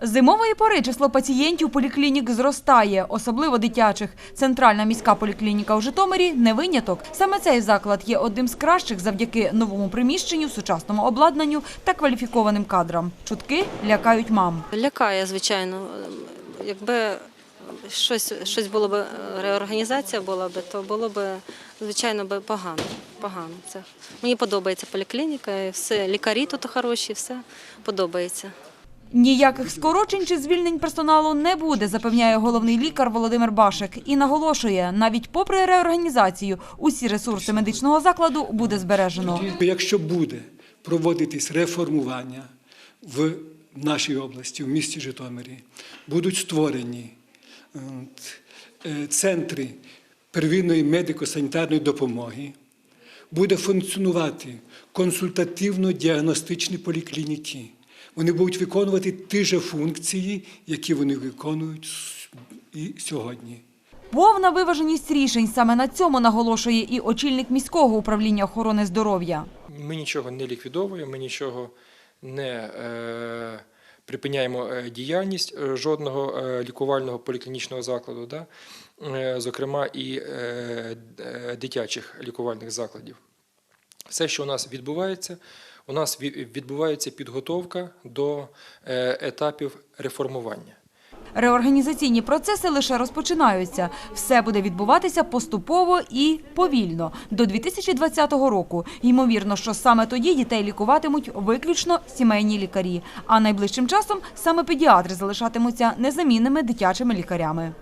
Зимової пори число пацієнтів поліклінік зростає, особливо дитячих. Центральна міська поліклініка у Житомирі не виняток. Саме цей заклад є одним з кращих завдяки новому приміщенню, сучасному обладнанню та кваліфікованим кадрам. Чутки лякають мам. Лякає, звичайно. Якби щось, щось було б, реорганізація була б, то було б, звичайно, би погано. погано. Це. Мені подобається поліклініка, все, лікарі тут хороші, все подобається. Ніяких скорочень чи звільнень персоналу не буде, запевняє головний лікар Володимир Башик. І наголошує, навіть попри реорганізацію, усі ресурси медичного закладу буде збережено. Якщо буде проводитись реформування в нашій області, в місті Житомирі, будуть створені е, центри первинної медико-санітарної допомоги, буде функціонувати консультативно-діагностичні поліклініки. Вони будуть виконувати ті ж функції, які вони виконують і сьогодні. Повна виваженість рішень саме на цьому наголошує і очільник міського управління охорони здоров'я. Ми нічого не ліквідовуємо, ми нічого не е, припиняємо е, діяльність е, жодного е, лікувального поліклінічного закладу, да? зокрема і е, дитячих лікувальних закладів. Все, що у нас відбувається, у нас ві- відбувається підготовка до е, етапів реформування. Реорганізаційні процеси лише розпочинаються. Все буде відбуватися поступово і повільно до 2020 року. Ймовірно, що саме тоді дітей лікуватимуть виключно сімейні лікарі. А найближчим часом саме педіатри залишатимуться незамінними дитячими лікарями.